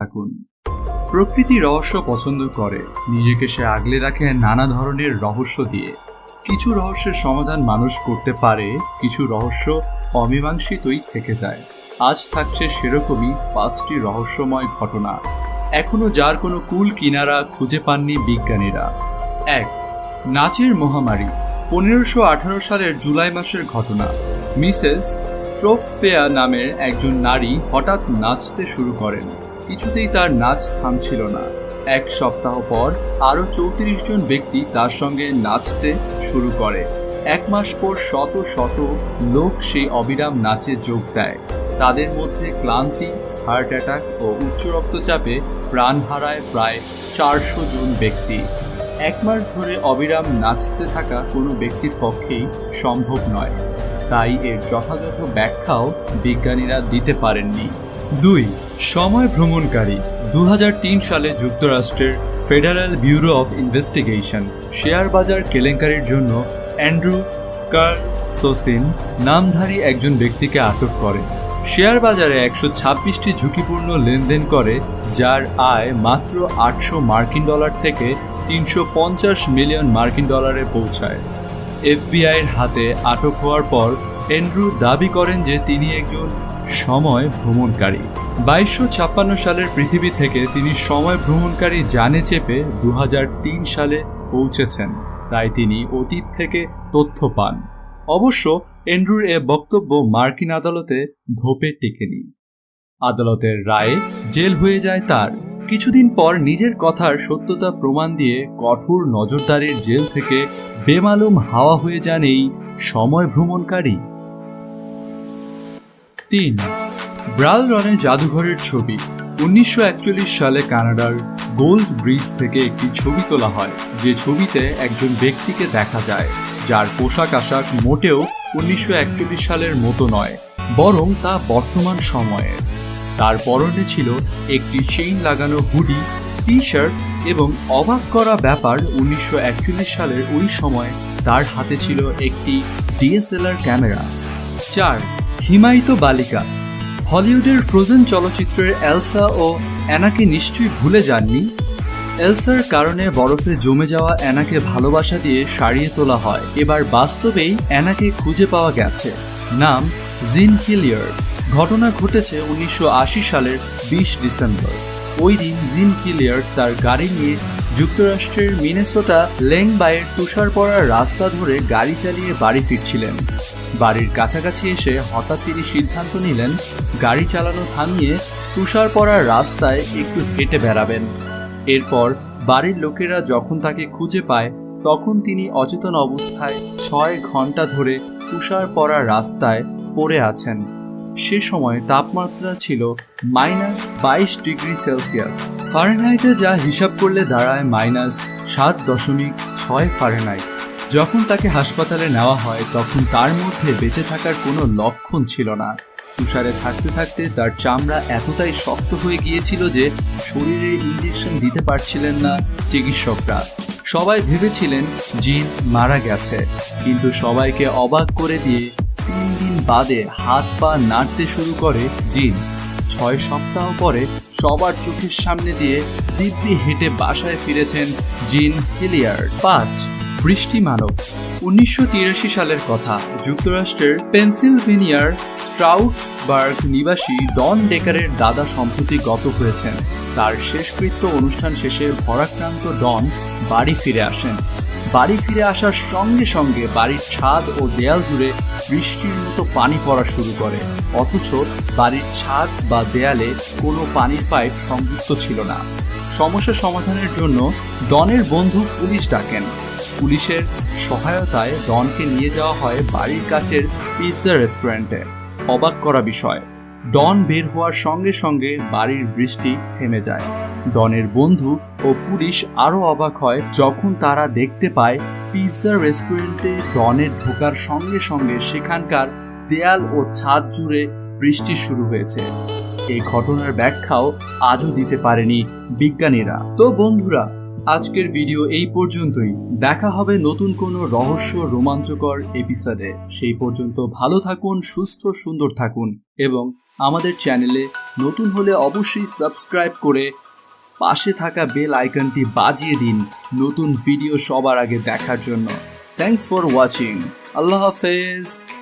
থাকুন। প্রকৃতি রহস্য পছন্দ করে। নিজেকে সে আগলে রাখে নানা ধরনের রহস্য দিয়ে। কিছু রহস্যের সমাধান মানুষ করতে পারে, কিছু রহস্য অমীমাংসিতই থেকে যায়। আজ থাকছে সেরকমই পাঁচটি রহস্যময় ঘটনা। এখনও যার কোনো কুল কিনারা খুঁজে পাননি বিজ্ঞানীরা। এক, নাচের মহামারী, পনেরোশো আঠারো সালের জুলাই মাসের ঘটনা। মিসেস ট্রোফেয়া নামের একজন নারী হঠাৎ নাচতে শুরু করেন। কিছুতেই তার নাচ থামছিল না। এক সপ্তাহ পর আরও চৌত্রিশ জন ব্যক্তি তার সঙ্গে নাচতে শুরু করে। এক মাস পর শত শত লোক সেই অবিরাম নাচে যোগ দেয়। তাদের মধ্যে ক্লান্তি, হার্ট অ্যাটাক ও উচ্চ রক্তচাপে প্রাণ হারায় প্রায় চারশো জন ব্যক্তি। এক মাস ধরে অবিরাম নাচতে থাকা কোনো ব্যক্তির পক্ষেই সম্ভব নয়। তাই এর যথাযথ ব্যাখ্যাও বিজ্ঞানীরা দিতে পারেননি। দুই সময় ভ্রমণকারী দু হাজার তিন সালে যুক্তরাষ্ট্রের federal bureau of investigation share বাজার কেলেঙ্কারির জন্য অ্যান্ড্রু কার্সোসিন নামধারী একজন ব্যক্তিকে আটক করে। শেয়ার বাজারে একশো ছাব্বিশটি ঝুঁকিপূর্ণ লেনদেন করে, যার আয় মাত্র আটশো মার্কিন ডলার থেকে তিনশো পঞ্চাশ মিলিয়ন মার্কিন ডলারে পৌঁছায়। এফবিআইয়ের হাতে আটক হওয়ার পর এন্ড্রু দাবি করেন যে তিনি একজন সময় ভ্রমণকারী। বাইশশো ছাপ্পান্ন সালের পৃথিবী থেকে তিনি সময় ভ্রমণকারী জানে চেপে দু হাজার তিন সালে পৌঁছেছেন। তাই তিনি অতীত থেকে তথ্য পান। অবশ্য এন্ড্রুর এ বক্তব্য মার্কিন আদালতে ধোপে টেকেনি। আদালতের রায়ে জেল হয়ে যায় তার। কিছুদিন পর নিজের কথার সত্যতা প্রমাণ দিয়ে কঠোর নজরদারির জেল থেকে বেমালুম হাওয়া হয়ে যান এই সময় ভ্রমণকারী। তিন ব্রাল রনে জাদুঘরের ছবি। উনিশশো একচল্লিশ সালে কানাডার গোল্ড ব্রিজ থেকে একটি ছবি তোলা হয়, যে ছবিতে একজন ব্যক্তিকে দেখা যায়, যার পোশাক আশাক মোটেও উনিশশো একচল্লিশ সালের মতো নয়, বরং তা বর্তমান সময়ের তার পরনে ছিল একটি চেইন লাগানো হুডি টি শার্ট এবং অবাক করা ব্যাপার উনিশশো একচল্লিশ সালের ওই সময় তার হাতে ছিল একটি ডিএসএলআর ক্যামেরা। চার, হিমায়িত বালিকা। হলিউডের ফ্রোজেন চলচ্চিত্রের এলসা ও অ্যানাকে নিশ্চয়ই ভুলে যাননি? এলসার কারণে বরফে জমে যাওয়া অ্যানাকে ভালোবাসা দিয়ে সারিয়ে তোলা হয়। এবার বাস্তবেই অ্যানাকে খুঁজে পাওয়া গেছে। নাম জিন কিলিয়ার। ঘটনা ঘটেছে উনিশশো আশি সালের বিশ ডিসেম্বর। ওই দিন জিন কিলিয়ার তার গাড়ি নিয়ে যুক্তরাষ্ট্রের মিনেসোটা লেংবাইয়ের তুষার পড়ার রাস্তা ধরে গাড়ি চালিয়ে বাড়ি ফিরছিলেন। বাড়ির কাছাকাছি এসে হঠাৎ তিনি সিদ্ধান্ত নিলেন, গাড়ি চালানো থামিয়ে তুষার পড়ার রাস্তায় একটু হেঁটে বেড়াবেন। এরপর বাড়ির লোকেরা যখন তাকে খুঁজে পায়, তখন তিনি অচেতন অবস্থায় ছয় ঘণ্টা ধরে তুষার পড়া রাস্তায় পড়ে আছেন। সে সময় তাপমাত্রা ছিল মাইনাস বাইশ ডিগ্রি সেলসিয়াস। ফারেনহাইটে যা হিসাব করলে দাঁড়ায় মাইনাস সাত দশমিক ছয় ফারেনহাইট। যখন তাকে হাসপাতালে নেওয়া হয়, তখন তার মধ্যে বেঁচে থাকার কোনো লক্ষণ ছিল না। তুষারে থাকতে থাকতে তার চামড়া এতটাই শক্ত হয়ে গিয়েছিল যে শরীরে ইঞ্জেকশন দিতে পারছিলেন না চিকিৎসকরা। সবাই ভেবেছিলেন জিন মারা গেছে, কিন্তু সবাইকে অবাক করে দিয়ে তিন দিন বাদে হাত পা নাড়তে শুরু করে জিন। ছয় সপ্তাহ পরে সবার চোখের সামনে দিয়ে দিব্যি হেঁটে বাসায় ফিরেছেন জিন হিলিয়ার পাঁচ বৃষ্টি মানব। উনিশশো তিরাশি সালের কথা, যুক্তরাষ্ট্রের পেনসিলভেনিয়ার স্ট্রাউটসবার্গ নিবাসী ডন ডেকারের দাদা সম্প্রতি গত হয়েছেন তার শেষকৃত্য অনুষ্ঠান শেষে ভরাক্রান্ত ডন বাড়ি ফিরে আসেন। বাড়ি ফিরে আসার সঙ্গে সঙ্গে বাড়ির ছাদ ও দেয়াল জুড়ে বৃষ্টির মতো পানি পড়া শুরু করে। অথচ বাড়ির ছাদ বা দেয়ালে কোনো পানির পাইপ সংযুক্ত ছিল না। সমস্যা সমাধানের জন্য ডনের বন্ধু পুলিশ ডাকেন। পুলিশের সহায়তায় ডনকে নিয়ে যাওয়া হয় বাড়ির কাছের পিৎজা রেস্টুরেন্টে। অবাক করা বিষয়, ডন বের হওয়ার সঙ্গে সঙ্গে বাড়ির বৃষ্টি থেমে যায়। ডনের বন্ধু ও পুলিশ আরও অবাক হয় যখন তারা দেখতে পায় পিৎজা রেস্টুরেন্টে ডনের ঢোকার সঙ্গে সঙ্গে সেখানকার দেয়াল ও ছাদ জুড়ে বৃষ্টি শুরু হয়েছে। এই ঘটনার ব্যাখ্যাও আজও দিতে পারেনি বিজ্ঞানীরা। তো বন্ধুরা আজকের ভিডিও এই পর্যন্তই। দেখা হবে নতুন কোনো রহস্য রোমাঞ্চকর এপিসোডে সেই পর্যন্ত ভালো থাকুন, সুস্থ, সুন্দর থাকুন এবং আমাদের চ্যানেলে নতুন হলে অবশ্যই সাবস্ক্রাইব করে পাশে থাকা বেল আইকনটি বাজিয়ে দিন নতুন ভিডিও সবার আগে দেখার জন্য। থ্যাংকস ফর ওয়াচিং আল্লাহ হাফেজ।